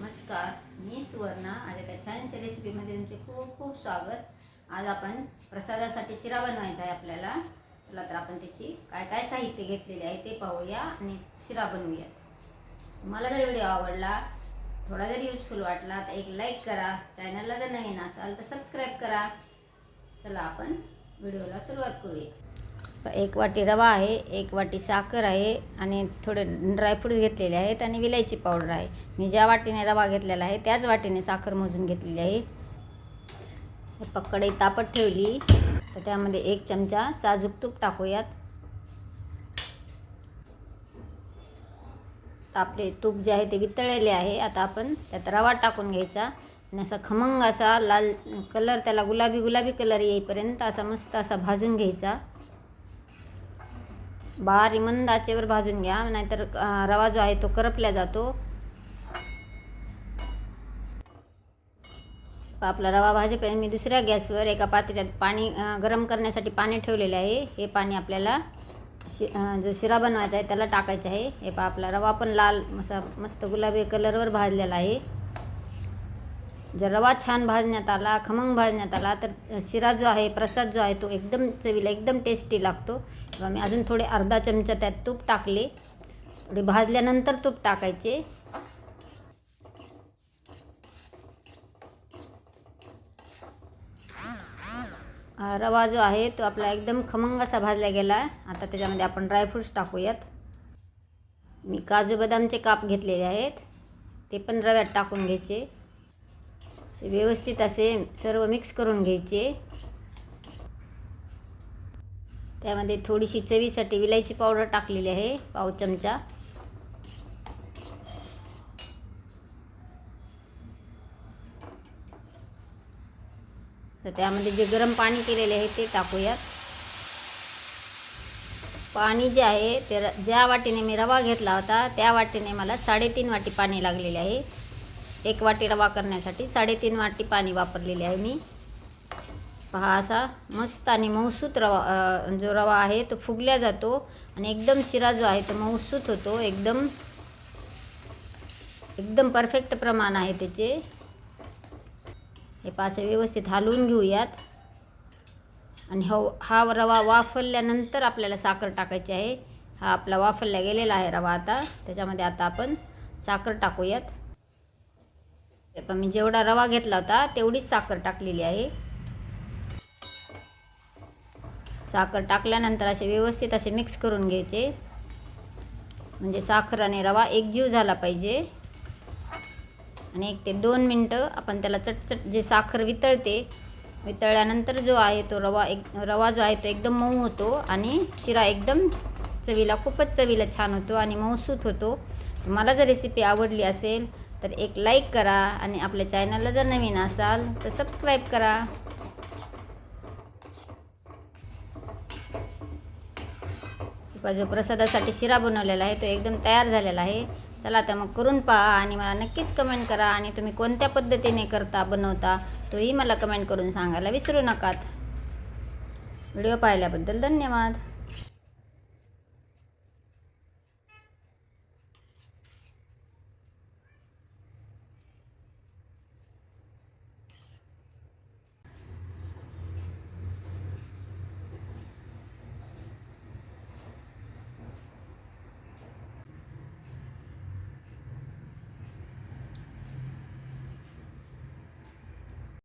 नमस्कार मी सुवर्णा आज एका छानशा रेसिपीमध्ये तुमचे खूप खूप स्वागत. आज आपण प्रसादासाठी शिरा बनवायचा आहे आपल्याला. चला तर आपण त्याची काय काय साहित्य घेतलेले आहे ते पाहूया आणि शिरा बनवूयात. मला जर व्हिडिओ आवडला थोडा जर युजफुल वाटला तर एक लाईक करा. चॅनलला जर नवीन असाल तर सबस्क्राईब करा. चला आपण व्हिडिओला सुरुवात करूया. एक वाटी रवा आहे एक वाटी साखर आहे आणि थोडे ड्रायफ्रूट घेतलेले आहेत आणि विलायची पावडर आहे. मी ज्या वाटीने रवा घेतलेला आहे त्याच वाटीने साखर मोजून घेतलेली आहे. हे तापत ठेवली. तर त्यामध्ये एक चमचा साजूक तूप टाकूयात. आपले तूप जे आहे ते वितळलेले आहे. आता आपण त्यात रवा टाकून घ्यायचा आणि असा खमंग असा लाल कलर त्याला गुलाबी गुलाबी कलर येईपर्यंत असा मस्त असा भाजून घ्यायचा. बारी मंद आचेवर भाजून घ्या नाहीतर रवा जो आहे तो करपला जातो. आपला रवा भाजेपर्यंत मी दुसऱ्या गॅसवर एका पातेल्यात पाणी गरम करण्यासाठी पाणी ठेवलेले आहे. हे पाणी आपल्याला शि जो शिरा बनवायचा आहे त्याला टाकायचं आहे. हे पा आपला रवा पण लाल मसा मस्त गुलाबी कलरवर भाजलेला आहे. जर रवा छान भाजण्यात आला खमंग भाजण्यात आला तर शिरा जो आहे प्रसाद जो आहे तो एकदम चवीला एकदम टेस्टी लागतो. किंवा मी अजून थोडे अर्धा चमचा त्यात तूप टाकले. थोडे भाजल्यानंतर तूप टाकायचे. रवा जो आहे तो आपला एकदम खमंग असा भाजला गेला. आता त्याच्यामध्ये आपण ड्रायफ्रूट्स टाकूयात. मी काजू बदामचे काप घेतलेले आहेत. ते पण रव्यात टाकून घ्यायचे. व्यवस्थित असे सर्व मिक्स करून घ्यायचे. त्यामध्ये थोडीशी चवीसाठी विलायची पावडर टाकलेली आहे पाव चमचा. तर त्यामध्ये जे गरम पाणी केलेले आहे ते टाकूयात. पाणी जे आहे ते र ज्या वाटीने मी रवा घेतला होता त्या वाटीने मला साडेतीन वाटी पाणी लागलेले आहे. एक वाटी रवा करण्यासाठी साडेतीन वाटी पाणी वापरलेले आहे मी. पहा असा मस्त आणि मऊसूत रवा जो रवा आहे तो फुगल्या जातो आणि एकदम शिरा जो आहे तो मऊसूत होतो. एकदम एकदम परफेक्ट प्रमाण आहे त्याचे. हे पासे व्यवस्थित हलवून घेऊयात. आणि हो हा रवा वाफरल्यानंतर आपल्याला साखर टाकायची आहे. हा आपला वाफरला गेलेला आहे रवा आता. त्याच्यामध्ये आता आपण साखर टाकूयात. मी जेवढा रवा घेतला होता तेवढीच साखर टाकलेली आहे. साखर टाकल्यानंतर असे व्यवस्थित असे मिक्स करून घ्यायचे. म्हणजे साखर आणि रवा एकजीव झाला पाहिजे. आणि एक ते दोन मिनटं आपण त्याला चटचट जे साखर वितळते वितळल्यानंतर जो आहे तो रवा एक रवा जो आहे तो एकदम मऊ होतो आणि शिरा एकदम चवीला खूपच चवीला छान होतो आणि मऊसूत होतो. मला जर रेसिपी आवडली असेल तर एक लाईक करा आणि आपल्या चॅनलला जर नवीन असाल तर सबस्क्राईब करा. जो प्रसादासाठी शिरा बनवलेला आहे तो एकदम तयार झालेला आहे. चला तर मग करून पहा आणि मला नक्कीच कमेंट करा आणि तुम्ही कोणत्या पद्धतीने करता बनवता तोही मला कमेंट करून सांगायला विसरू नका. व्हिडिओ पाहिल्याबद्दल धन्यवाद.